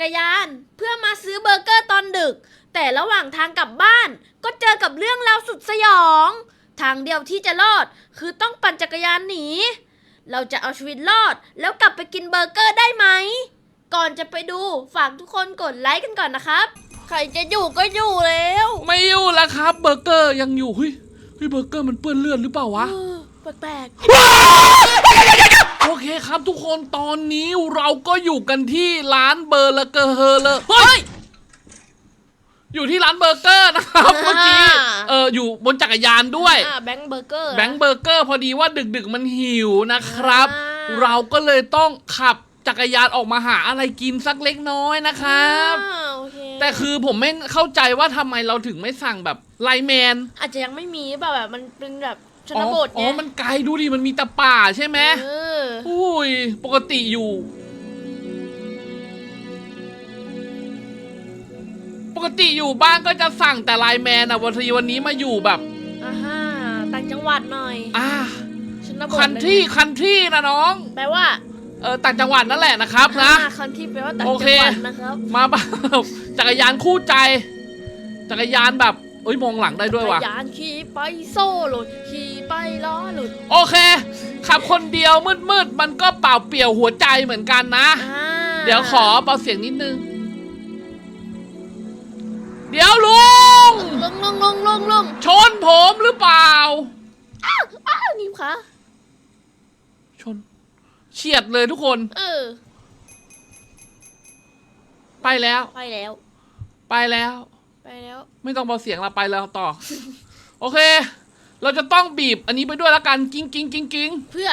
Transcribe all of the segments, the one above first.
กรยาน เพื่อมาซื้อเบอร์เกอร์ตอนดึก แต่ระหว่างทางกลับบ้าน ก็เจอกับเรื่องราวสุดสยอง ทางเดียวที่จะรอด คือต้องปั่นจักรยานหนี เราจะเอาชีวิตรอด แล้วกลับไปกินเบอร์เกอร์ได้ไหม ก่อนจะไปดูฝากทุกคนกดไลค์กันก่อนนะครับ ใครจะอยู่ก็อยู่แล้วไม่อยู่แล้วครับ เบอร์เกอร์ยังอยู่เฮ้ยเฮ้ยเบอร์เกอร์มันเปื้อนเลือดหรือเปล่าวะ เออแปลก โอเคครับทุกคนตอนนี้เราก็อยู่กันที่ร้านเบอร์เกอร์เฮอร์เลยเฮ้ยอยู่ที่ร้านเบอร์เกอร์นะครับเมื่อกี้เอออยู่บนจักรยานด้วยอ่าแบงค์เบอร์เกอร์แบงค์เบอร์เกอร์พอดีว่าดึกๆมันหิวนะครับอ่าเราก็เลยต้องขับจักรยานออกมาหาอะไรกินสักเล็กน้อยนะครับอ่าโอเคแต่คือผมไม่เข้าใจว่าทำไมเราถึงไม่สั่งแบบไลน์แมนอาจจะยังไม่มีแบบแบบมันเป็นแบบ ชอ๋นอบทอ๋ไงอมันไกลดูดิมันมีแต่ป่าใช่ไหมเอออุ้ยปกติอยู่ ปกติอยู่บ้านก็จะสั่งแต่ไลน์แมนอะวันทีวันนี้มาอยู่แบบอ่าฮะต่างจังหวัดหน่อย อ่าชนบทคันที่คันที่นะน้องแปลว่าเออต่างจังหวัดนั่นแหละนะครับนะคันที่แปลว่าต่างโอจัเค งหวัดนะครับ มาแบบ จักรยานคู่ใจ จักรยานแบบ เอ้ยมองหลังได้ด้วยว่ะจักรยานขี่ไปโซ่หลุดขี่ไปล้อหลุดโอเค ขับคนเดียวมืดๆมันก็เปล่าเปลี่ยวหัวใจเหมือนกันนะ อ่าเดี๋ยวขอเบาเสียงนิดนึง เดี๋ยวลุง ลงลงลงลงลงชนผมหรือเปล่า อ้าวนี่คะชน เฉียดเลยทุกคน เออ ไปแล้ว ไปแล้ว ไปแล้ว ไปแล้วไม่ต้องเบาเสียงละไปแล้วต่อ โอเค เราจะต้องบีบอันนี้ไปด้วยละกันกิ้งกิ้งกิ้งกิ้งเพื่อ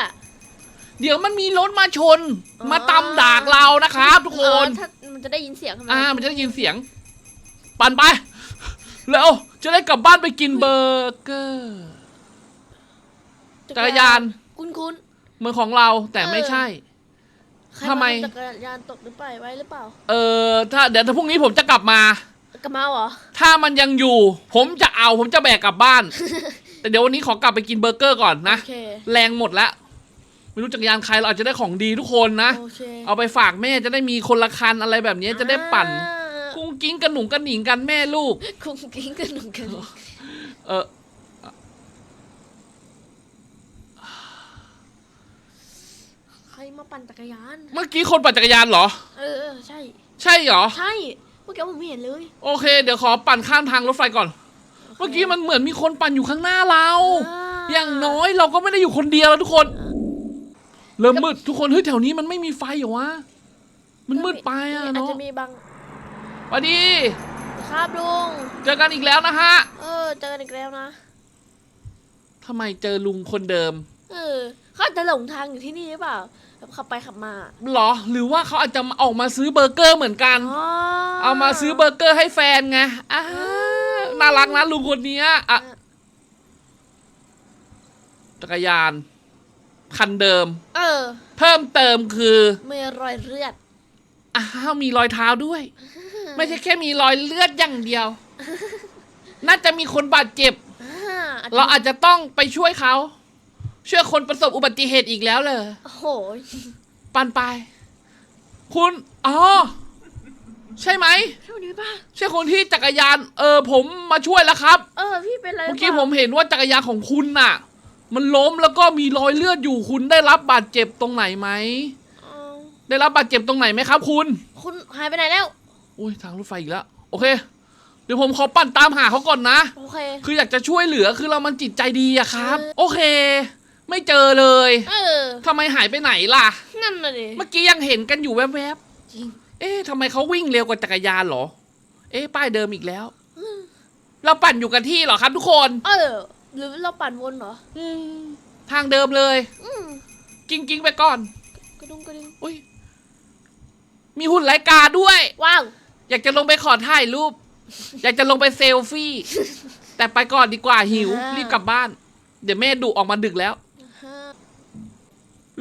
เดี๋ยวมันมีรถมาชนอ๋อมาตำดากเรานะครับ ทุกคนเออถ้ามันจะได้ยินเสียงใช่ไหมอ่า มันจะได้ยินเสียง ปั่นไป แล้วจะได้กลับบ้านไปกินเบอร์เกอร์ จักรยาน คุ้นคุ้นเหมือนของเราแต่ไม่ใช่ ๆใครทำไมจักรยานตกหรือเปล่าไว้หรือเปล่า เออถ้าเดี๋ยวถ้าพรุ่งนี้ผมจะกลับมา กระเมาเหรอ ถ้ามันยังอยู่ ผมจะเอาผมจะแบกกลับบ้าน แต่เดี๋ยววันนี้ขอกลับไปกินเบอร์เกอร์ก่อนนะ โอเค แรงหมดแล้วไม่รู้จักรยานใครเราอาจจะได้ของดีทุกคนนะ โอเคเอาไปฝากแม่จะได้มีคนละคันอะไรแบบนี้จะได้ปั่น อ่ากุ้งกิ้งกระหนุงกระหนิงกันแม่ลูกคุ้งกิ้งกันหนุ่มกันเออใครมาปั่นจักรยาน เมื่อกี้คนปั่นจักรยานเหรอ เออเออใช่ ใช่เหรอ ใช่ เมื่อกี้ผมไม่เห็นเลย โอเค เดี๋ยวขอปั่นข้ามทางรถไฟก่อน เมื่อกี้มันเหมือนมีคนปั่นอยู่ข้างหน้าเราอย่างน้อยเราก็ไม่ได้อยู่คนเดียวแล้วทุกคน เริ่มมืดทุกคนเฮ้ยแถวนี้มันไม่มีไฟเหรอวะ มันมืดไปอะอาจเนาะจะมีบางสวัสดี ครับลุง เจอกันอีกแล้วนะฮะเออเจอกันอีกแล้วนะ ทำไมเจอลุงคนเดิม เออเขาอาจจะหลงทางอยู่ที่นี่หรือเปล่าแบบ ขับไปขับมาหรอ หรือว่าเขาอาจจะออกมาซื้อเบอร์เกอร์เหมือนกันอ๋อเอามาซื้อเบอร์เกอร์ให้แฟนไงอ่าน่ารักนะลุงคนเนี้ยอะจักรยาน คันเดิม เออ เพิ่มเติมคือมีรอยเลือดอ้าวมีรอยเท้าด้วย ไม่ใช่แค่มีรอยเลือดอย่างเดียว น่าจะมีคนบาดเจ็บอ่าอาจจะเราอาจจะต้องไปช่วยเขา ช่วยคนประสบอุบัติเหตุอีกแล้วเลยโอ้โหปันไป คุณอ๋อใช่ไหม เท่านี้ป่ะ ใช่คนที่จักรยาน เออ ผมมาช่วยแล้วครับ เออ พี่เป็นไรเมื่อกี้ปผล่ามเห็นว่าจักรยานของคุณน่ะ มันล้มแล้วก็มีรอยเลือดอยู่คุณได้รับบาดเจ็บตรงไหนไหม เอาได้รับบาดเจ็บตรงไหนไหมครับ คุณ คุณหายไปไหนแล้ว อุ้ยทางรถไฟอีกแล้ว โอเค เดี๋ยวผมขอปั่นตามหาเขาก่อนนะ โอเค คืออยากจะช่วยเหลือคือเรามันจิตใจดีอะครับเออโอเค ไม่เจอเลยเออทำไมหายไปไหนล่ะ นั่นน่ะดิเมื่อกี้ยังเห็นกันอยู่แวบจริงๆ เอ๊ะทำไมเขาวิ่งเร็วกว่าจักรยานเหรอ เอ๊ะป้ายเดิมอีกแล้วเราปั่นอยู่กันที่เหรอครับทุกคน เออ หรือเราปั่นวนเหรอ อืม ทางเดิมเลย อืมกิ้งกิ้งไปก่อน กระดุงกระดิ่งอุ้ย มีหุ่นไลกาด้วย ว้าว อยากจะลงไปขอถ่ายรูป อยากจะลงไปเซลฟี่ แต่ไปก่อนดีกว่าหิว อ่ารี รีบกลับบ้าน เดี๋ยวแม่ดุออกมาดึกแล้วฮะ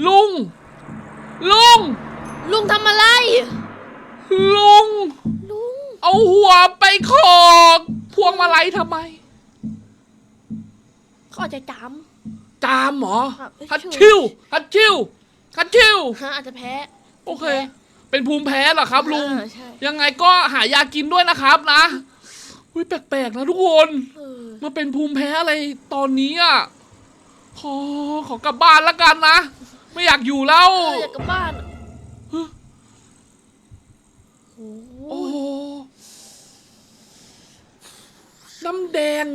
ลุง ลุง ลุงทำอะไร ลุง ลุง เอาหัวไปขอกพวงมาลัยทำไม เขาอาจจะจ จามเหรอครับฮัดชิวฮัดชิวฮัดชิวำฮะอาจจะแพ้โอเคไปเป็นภูมิแพ้เหรอครับลุง อ่าใช่ยังไงก็หายากินด้วยนะครับนะอุ้ยแปลกๆนะทุกคน เออมาเป็นภูมิแพ้อะไรตอนนี้อะ ขอขอกลับบ้านละกันนะ ไม่อยากอยู่แล้วเอออยากกลับบ้านอะโอ้โหโอ้โหน้ำแดง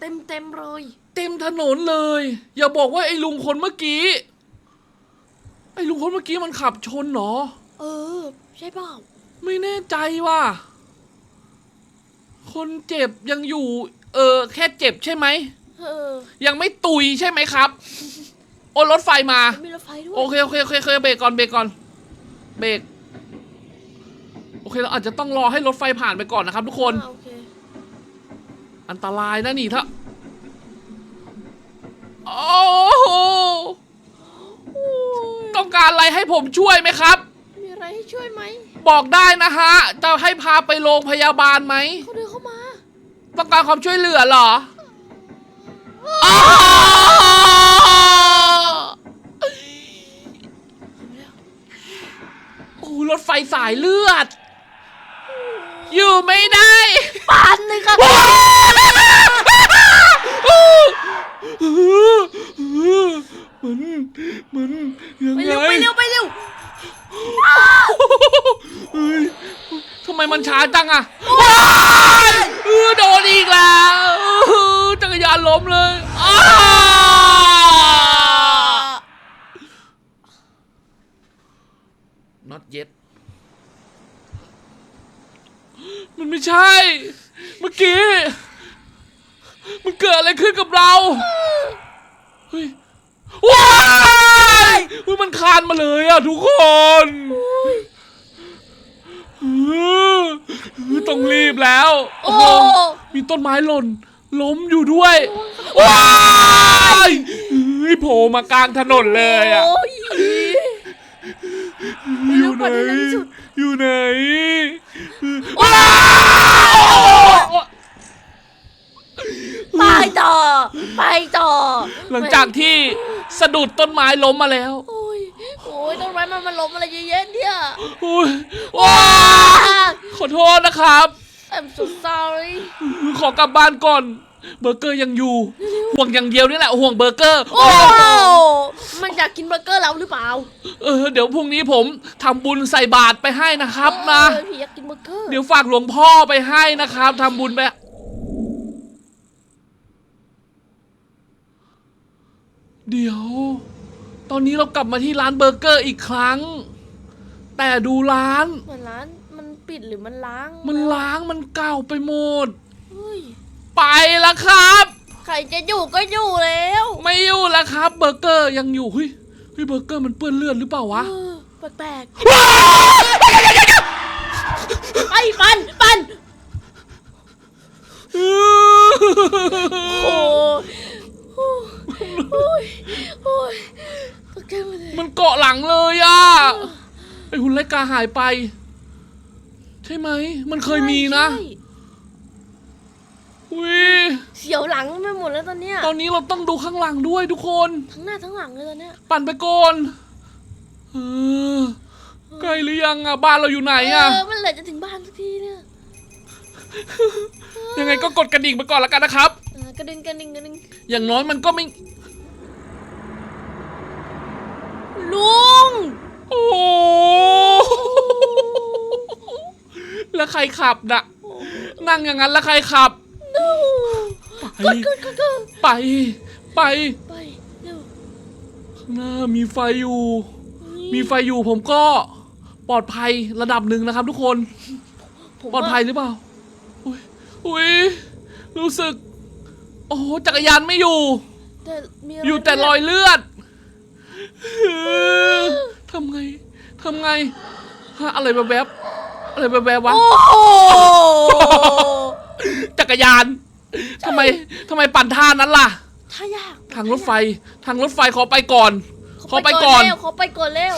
เต็มเต็มๆเลย เต็มถนนเลย อย่าบอกว่าไอ้ลุงคนเมื่อกี้ ไอ้ลุงคนเมื่อกี้มันขับชนเหรอ เออ ใช่เปล่าไม่แน่ใจว่ะ คนเจ็บยังอยู่ เออ แค่เจ็บใช่ไหม เออ ยังไม่ตุยใช่ไหมครับ โอ้รถไฟมา มีรถไฟด้วยโอเคโอเคโอเคโอเคเบรกก่อนเบรกก่อนเบรกโอเคเราอาจจะต้องรอให้รถไฟผ่านไปก่อนนะครับ ทุกคน อ่าโอเคอันตรายนะนี่ถ้าโอ้โหต้องการอะไรให้ผมช่วยไหมครับ มีอะไรให้ช่วยไหมบอกได้นะฮะ จะให้พาไปโรงพยาบาลไหม เขาเดินเข้ามาต้องการความช่วยเหลือเหรออ้าวโอ้ รถไฟสายเลือด อยู่ไม่ได้ปันเลยค่ะมันมันยังไปไงเร็วไปเร็วไปเร็วเฮ้ยทำไมมันช้าจังอะว้ายเออโดนอีกแล้วเออจักรยานล้มเลยอ้า not yet มันไม่ใช่ เมื่อกี้ มันเกิดอะไรขึ้นกับเรา เฮ้ย ว้ายเฮ้ยมันคานมาเลยอะทุกคนเออต้องรีบแล้ว โอ้โหมีต้นไม้หล่น ล้มอยู่ด้วย ว้ายเฮ้ยโผล่มากลางถนนเลยอะโอ้ย อยู่ไหนเร็วกว่าที่สุดอยู่ไหนว้าวไปต่อ ไปต่อ หลังจากที่สะดุดต้นไม้ล้มมาแล้ว โอ้ยโอ้ยต้นไม้มันมาล้มอะไรเยอะแยะเนี่ยโอ้ยว้าขอโทษนะครับ I'm so sorry ขอกลับบ้านก่อน เบอร์เกอร์ยังอยู่ ห่วงอย่างเดียวนี่แหละห่วงเบอร์เกอร์ โอ้มันอยากกินเบอร์เกอร์เราหรือเปล่า เออเดี๋ยวพรุ่งนี้ผมทำบุญใส่บาตรไปให้นะครับนะเออพี่อยากกินเบอร์เกอร์เดี๋ยวฝากหลวงพ่อไปให้นะครับทำบุญไปเดี๋ยว ตอนนี้เรากลับมาที่ร้านเบอร์เกอร์อีกครั้ง แต่ดูร้าน เหมือนร้านมันปิดหรือมันล้าง มันล้างมันเก่าไปหมดเฮ้ย ไปแล้วครับ ใครจะอยู่ก็อยู่แล้วไม่อยู่แล้วครับ เบอร์เกอร์ยังอยู่เฮ้ยเฮ้ยเบอร์เกอร์มันเปื้อนเลือดหรือเปล่าวะ เออแปลกๆไปปันปันโอ้ยโอ้ยโอ้ยโอ้ยตกใจหมดเลยมันเกาะหลังเลยอะไอหุ่นไลกาหายไป ใช่ไหม มันเคยมีนะ ใช่ อุ้ยเสียวหลังไปหมดแล้วตอนเนี้ยตอนนี้เราต้องดูข้างหลังด้วยทุกคน ทั้งหน้าทั้งหลังเลยตอนเนี้ยปั่นไปก่อนเออใกล้หรือยังอะบ้านเราอยู่ไหนอะเออมันเลยจะถึงบ้านสักทีเนี่ยยังไงก็กดกระดิ่งไปก่อนแล้วกันนะครับเออกระดึงกระดิ่งกระดิ่งอย่างน้อยมันก็ไม่ลุงโอ้โหแล้วใครขับน่ะ นั่งอย่างนั้นแล้วใครขับ ไปกดกดกดไป ไปไปเร็วข้างหน้ามีไฟอยู่ มีไฟอยู่ผมก็ปลอดภัยระดับหนึ่งนะครับ ทุกคนผมปลอดภัยหรือเปล่าอุ้ยอุ้ยรู้สึก โอ้โหจักรยานไม่อยู่แต่มีะไรอยู่แต่รอยเลือดเออทำไงทำไงฮะอะไรแบบแบบๆอะไรแบบแบบๆวะโอ้โหจักรยาน ทำไมทำไมปั่นท่านั้นล่ะ ถ้ายากทางรถไฟ ทางรถไฟขอไปก่อน ขอไปก่อน เร็วเขาไปก่อนเร็ว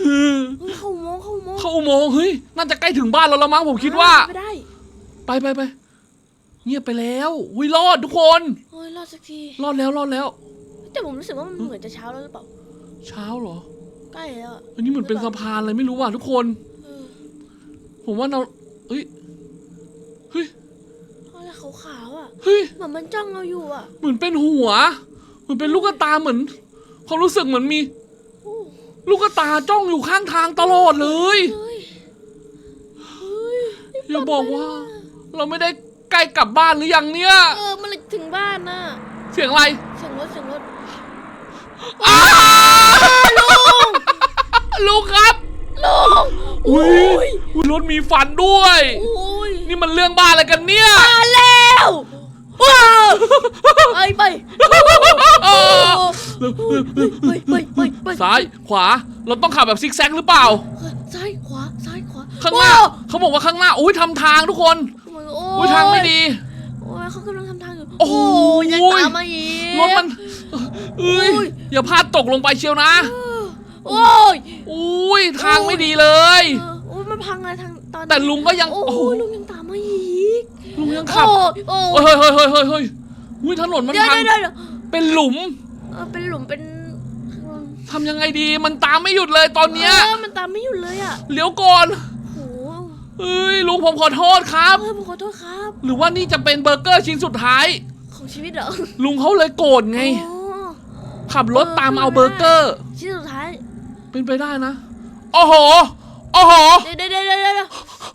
เออเฮ้ยเขาอุโมงค์เขาอุโมงค์เข้าอุโมงค์เฮ้ยน่าจะใกล้ถึงบ้านเราแล้วมั้งผมคิดว่า ไม่ได้ไปไปไปเงียบไปแล้วอุ้ยรอดทุกคนเฮ้ยรอดสักทีรอดแล้วรอดแล้ว แต่ผมรู้สึกว่ามันเหมือนจะเช้าแล้วหรือเปล่าเช้าเหรอ ใกล้แล้วอะอันนี้เหมือนเป็นสะพานอะไรไม่รู้ว่ะทุกคน เออผมว่าเราเฮ้ย เฮ้ยอะไร ขาวๆอะเฮ้ยเหมือนมันจ้องเราอยู่อะเหมือนเป็นหัว เหมือนเป็นลูกตาเหมือนความรู้สึกเหมือนมีโอ้ลูกตาจ้องอยู่ข้างทางตลอดเลยเฮ้ยเฮ้ยอย่าบอกว่า เราไม่ได้ใกล้กลับบ้านหรือยังเนี่ย เออมันเลยถึงบ้านน่ะเสียงอะไรเสียงรถเสียงรถอ้าลุงลุงครับลุงอุ้ยอุ๊ยรถมีฟันด้วยอุ้ย นี่มันเรื่องบ้าอะไรกันเนี่ยมาแล้วว้าวไปไปเออไปไปไปไปซ้ายขวาเราต้องขับแบบซิกแซกหรือเปล่า ซ้ายขวาซ้ายขวาข้างหน้าเขาบอกว่าข้างหน้าอุ้ยทำทางทุกคนโอ้อุ้ยทางไม่ดีโอ้ยเขากำลังทำทางอยู่โอ้โหยังตามมาอีกรถมันเอ้ยอุ้ยอย่าพลาดตกลงไปเชียวนะโอ้ยอุ้ยทางไม่ดีเลยเออโอ้ยมันพังอะไรทางต อนนี้แต่ลุงก็ยังโอ้โอ้โหยลุงยังตามมาอีกลุงยังขับโอ้ยโอ้เฮ้ยยเฮ้ยเฮ้ยเฮ้ยเฮ้ยอุ้ยถนนมันเดี๋ยวพังเดี๋ยวเดี๋ยวเป็นหลุมเออเป็นหลุมเป็นทำยังไงดีมันตามไม่หยุดเลยตอนเนี้ยเออมันตามไม่หยุดเลยอะเลี้ยวก่อนโอ้โหเอ้ยลุงผมขอโทษครับ เออผมขอโทษครับหรือว่านี่จะเป็นเบอร์เกอร์ชิ้นสุดท้าย ของชีวิตเหรอลุงเขาเลยโกรธไง อ๋อขับรถตามเอาเบอร์เกอร์ ชิ้นสุดท้ายเป็นไปได้นะ โอ้โหโอ้โหเดี๋ยวเดี๋ยวเดี๋ยวเดี๋ยวเดี๋ยว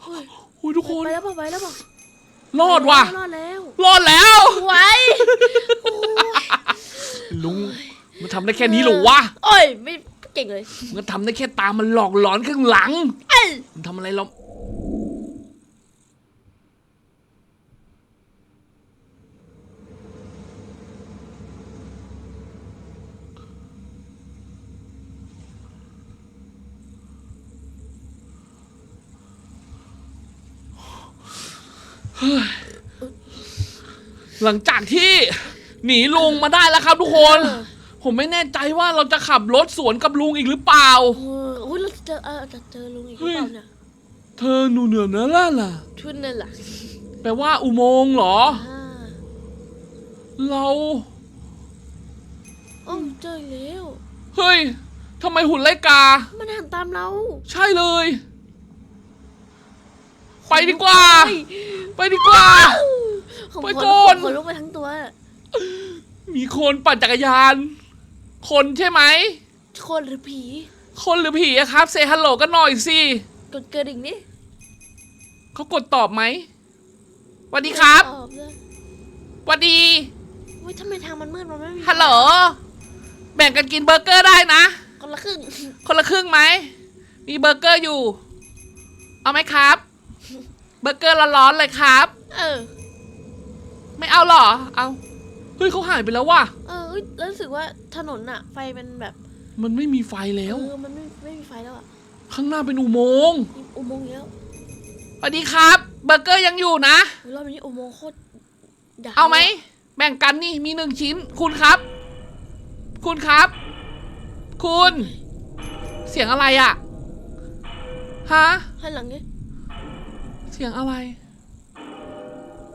เฮ้ยอุ้ยทุกคนไปแล้วเปล่าไปแล้วเปล่ารอดว่ะรอดแล้วรอดแล้วไว้โอ้ยลุงมันทำได้แค่นี้เหรอวะโอ้ยไม่เก่งเลยมันทำได้แค่ตามมันหลอกหลอนข้างหลังเอ้ยมันทำอะไรเราเฮ้ย หลังจากที่หนีลุงมาได้แล้วครับทุกคน ผมไม่แน่ใจว่าเราจะขับรถสวนกับลุงอีกหรือเปล่าเออโอ้ยเราจะเจอเออจะเจอลุงอีกหรือเปล่าเนี่ยเธอหนูเหนือเนื้อล่ะล่ะ ชุดนั่นแหละแปลว่าอุโมงค์เหรอ อ่าเรา โอ้าเจออีกแล้ว เฮ้ยทำไมหุ่นไล่กา มันหันตามเรา ใช่เลย ไปดีกว่าเฮ้ยไปดีกว่า ผมไปขก่อน ขนลุกไปทั้งตัว มีคนปั่นจักรยาน คนใช่ไหม คนหรือผี คนหรือผีอะครับเซฮัลโหลกันหน่อยสิกดเกิดอีกนี่เขากดตอบไหมสวัสดีครับตอบเลยสวัสดีเฮ้ยทำไมทางมันมืดมันไม่มีฮัลโหลแบ่งกันกินเบอร์เกอร์ได้นะ คนละครึ่งคนละครึ่งไหม มีเบอร์เกอร์อยู่ เอาไหมครับ เบอร์เกอร์ร้อนๆเลยครับ เออ ไม่เอาเหรอ เอาเฮ้ยเขาหายไปแล้วว่ะ เออเอ้ยแล้วรู้สึกว่าถนนอะไฟเป็นแบบมันไม่มีไฟแล้ว เออมันไม่ไม่มีไฟแล้วอะข้างหน้าเป็นอุโมงค์มีอุโมงค์เยอะสวัสดีครับ เบอร์เกอร์ยังอยู่นะเฮ้ยรอบนี้อุโมงค์โคตรยาวเอาไหม แบ่งกันนี่มีหนึ่งชิ้น คุณครับ คุณครับ คุณ เสียงอะไรอะฮะหันหลังดิเสียงอะไร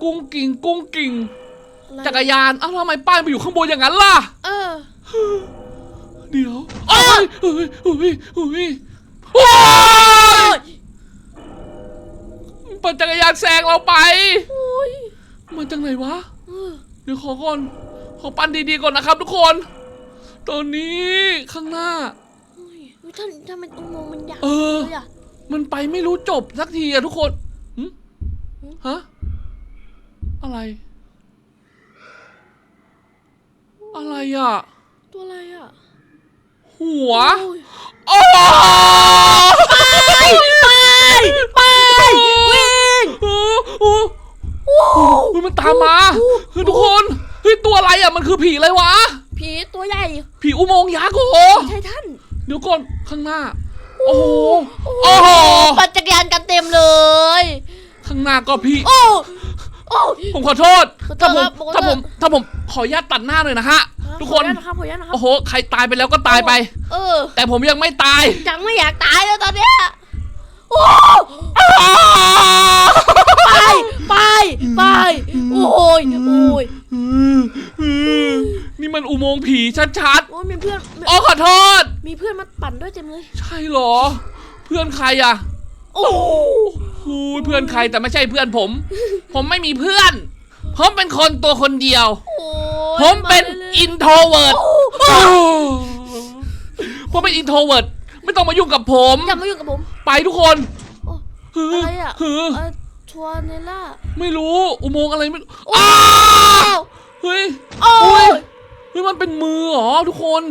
กุ้งกิ่งกุ้งกิ่งอะไรจักรยานเอ้าทำไมป้ายมาอยู่ข้างบนอย่างนั้นล่ะ เออ เดี๋ยวเอ้ยเฮ้ยเฮ้ยเฮ้ยโอ้ยปั่นจักรยานแซงเราไปโอ้ยมาจากไหนวะเออเดี๋ยวขอก่อน ขอปั่นดีๆก่อนนะครับทุกคน ตอนนี้ข้างหน้าเฮ้ยเฮ้ยท่านทำไมอุโมงค์มันยาวเออเลยอะมันไปไม่รู้จบสักทีอะทุกคนหึหึ ฮะ อะไร อะไรอะตัวอะไรอะหัวโอ้ยโอ้ไป ไป วิ่งโอ้โอ้โอ้ยมันตามมาเฮ้ยทุกคนเฮ้ยตัวอะไรอะมันคือผีอะไรวะ ผีตัวใหญ่ ผีอุโมงค์ยักษ์โอ้โหไททันเดี๋ยวก่อนข้างหน้า โอ้โห โอ้โหปั่นจักรยานกันเต็มเลย ข้างหน้าก็พี่ โอ้โอ้ ผมขอโทษ ขอโทถ้าษผมครับขอโทษถ้าผม ถ้าผมขออนุญาตตัดหน้าหน่อยนะฮะ ทุกคน ขออญาตนะครับขออนุญาตนะครับ โอ้โห ใครตายไปแล้วก็ตายไป เออ แต่ผมยังไม่ตายยังไม่อยากตายแล้วตอนเนี้ยโอ้ไปไปไปโอ้ยโอ้ยนี่มันอุโมงค์ผีชัดโอ้ยมีเพื่อนมีๆโอ้ขอโทษมีมีเพื่อนมาปั่นด้วยเต็มเลย ใช่เหรอ เพื่อนใครอะโอ้ หูยเพื่อนใครแต่ไม่ใช่เพื่อนผม ผมไม่มีเพื่อน ผมเป็นคนตัวคนเดียวโหผมเป็นารื่ยๆอินโทรเวิร์ดผมเป็นอินโทรเวิร์ดไม่ต้องมายุ่งกับผม อย่ามายุ่งกับผมไปทุกคนโอ้ฮืออะไรอะฮือเอ่อทัวร์เนล่าไม่รู้อุโมงค์อะไรไม่รู้โอ้อ้าวเฮ้ยโอ้อุ้ยยเฮ้ยมันเป็นมือเหรอทุกคน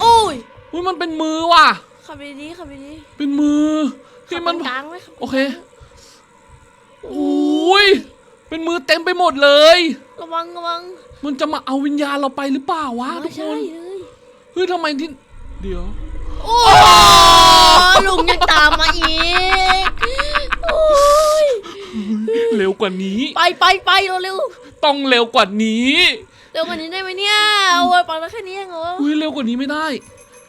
โอ้ยเฮ้ยมันเป็นมือว่ะ ขับไปดีขับไปดีเป็นมือที่มันขับกลางไว้ขับโอเคโอ้ยเป็นมือเต็มไปหมดเลย ระวังระวังมันจะมาเอาวิญญาณเราไปหรือเปล่าวะทุกคใช่นเลยเฮ้ยทำไมที่เดี๋ยว โอ้ลุงยังตามมาอีกโอ้ยเร็วกว่านี้ ไปไปไปเร็วเร็วต้องเร็วกว่านี้เร็วกว่านี้ได้ไหมเนี่ยโอ้ยปังแล้วแค่นี้เองเหรอเฮ้ยเร็วกว่านี้ไม่ได้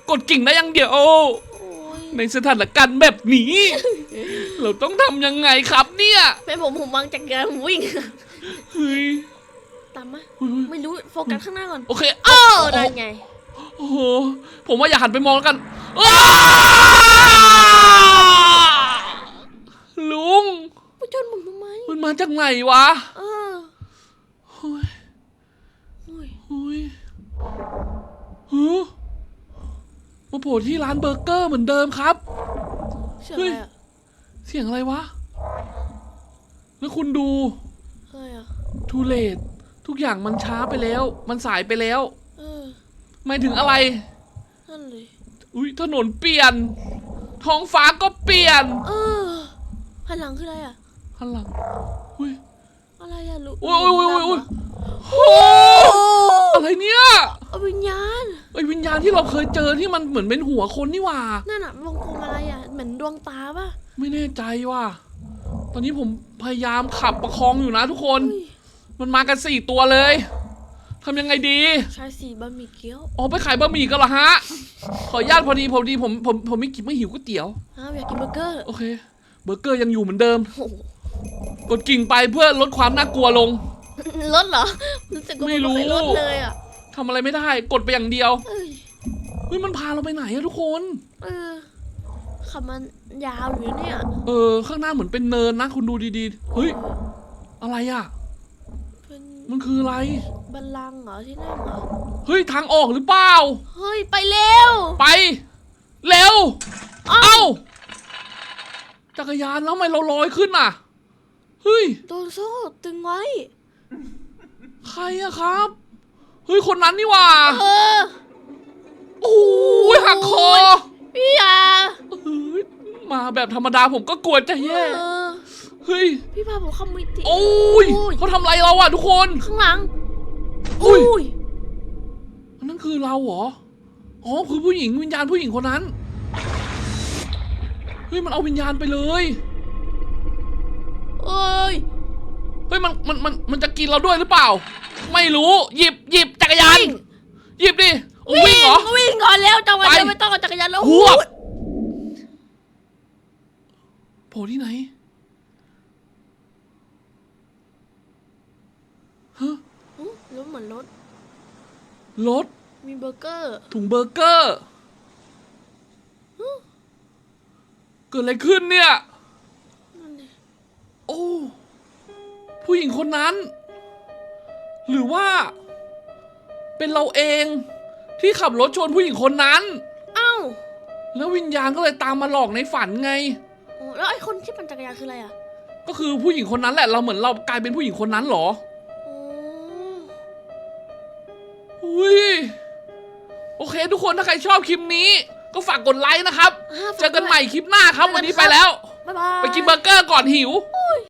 กดกิ่งได้อยังเดียวโอ้ย ในสถานการณ์แบบนี้ เราต้องทำยังไงครับเนี่ย เป็นผมผมวางจักรยานผมวิ่งเฮ้ย ตามมาเฮ้ยไม่รู้โฟกัสข้างหน้าก่อนโอเคโอ้โอ้นั่นไง โอ้โห ผมว่าอย่าหันไปมองแล้วกันอ้าลุงไปชนผมทำไมมันมาจากไหนวะเออเฮ้ยโอ้ยเฮ้ยฮึ มาโผล่ที่ร้านเบอร์เกอร์เหมือนเดิมครับเชื่ออะไรอะเสียงอะไรวะ แล้วคุณดูเฮ้ยอะทูเลตทุกอย่างมันช้าไปแล้ว มันสายไปแล้วเออหมายถึงอะไร นั่นเลยอุ้ยถนนเปลี่ยน ท้องฟ้าก็เปลี่ยนเออหันหลังคืออะไรอะข้างหลังอุ้ย อะไรอะลูกโอ้ยโอ้ยโอ้ยโอ้ย โอ้โอ้อะไรเนี่ย เอาวิญญาณไอ วิญญาณที่เราเคยเจอที่มันเหมือนเป็นหัวคนนี่หว่า นั่นอะวงกลมอะไรอะเหมือนดวงตาป่ะไม่แน่ใจว่ะตอนนี้ผมพยายามขับประคองอยู่นะทุกคนเฮ้ยมันมากันสี่ตัวเลยทำยังไงดี ชายสีบะหมี่เกี๊ยวอ๋อไปขายบะหมี่กันเหรอฮะ ขออนุญาตพอดีพอดีผมผมผมไม่กินไม่หิวก๋วยเตี๋ยว อ้าวอยากกินเบอร์เกอร์ โอเค เบอร์เกอร์ยังอยู่เหมือนเดิม โอ้โหกดกิ่งไปเพื่อลดความน่ากลัวลงรถเหรอรู้สึกว่าไม่นรู้เคยรถเลยอะ ทำอะไรไม่ได้ กดไปอย่างเดียว เอ้ยเฮ้ย มันพาเราไปไหนอะทุกคน เออขับมันยาวอยู่นะเนี่ยเออ ข้างหน้าเหมือนเป็นเนินนะ คุณดูดีๆ เฮ้ย อะไรอะเป็นมันคืออะไร บัลลังก์เหรอที่นั่งเหรอเฮ้ย ทางออกหรือเปล่า เฮ้ยไปเร็วไป เร็วอ้าวเอ้า จักรยานแล้วทำไมเราลอยขึ้นอะ เฮ้ย โดนโซ่ตึงไว้ ใครอะครับ เฮ้ยคนนั้นนี่หว่าเออโอ้ยหักคอพี่ยาเฮ้ยมาแบบธรรมดาผมก็กลัวจะเอแย่อเฮ้ยพี่พาผมเข้ามิติโอ้ยโอ้ยเขาทำอะไรเราอะทุกคนข้างหลังอุ้ยอุ้ยอันนั้นคือเราเหรออ๋อคือผู้หญิงวิญญาณผู้หญิงคนนั้นเฮ้ยมันเอาวิญญาณไปเลยเอ้ยเฮ้ยมันมันมันมันจะกินเราด้วยหรือเปล่า ไม่รู้หยิบหยิบจั กรยานวิ่งหยิบดิวิ่งเหรอ วิ่งก่อนแล้วจังหวะไปเดียวไม่ต้องเอาจักรยานแล้วหวบโผล่ที่ไหนฮะอุ๊ยรถเหมือนรถ รถมีเบอร์เกอร์ ถุงเบอร์เกอร์ เกิดอะไรขึ้นเนี่ย นั่นดิโอ้ ผู้หญิงคนนั้น หรือว่า เป็นเราเองที่ขับรถชนผู้หญิงคนนั้น เอ้าแล้ววิญญาณก็เลยตามมาหลอกในฝันไง โอ้แล้วไอ้คนที่ปั่นจักรยานคืออะไรอะก็คือผู้หญิงคนนั้นแหละเราเหมือนเรากลายเป็นผู้หญิงคนนั้นเหรอโอ้อุ้ยโอเค ทุกคนถ้าใครชอบคลิปนี้ ก็ฝากกดไลค์นะครับ อ่าฝากเจอกันใหม่คลิปหน้าครับด้วยวันนี้ไปแล้ว บ๊ายบาย ไปกินเบอร์เกอร์ก่อนหิว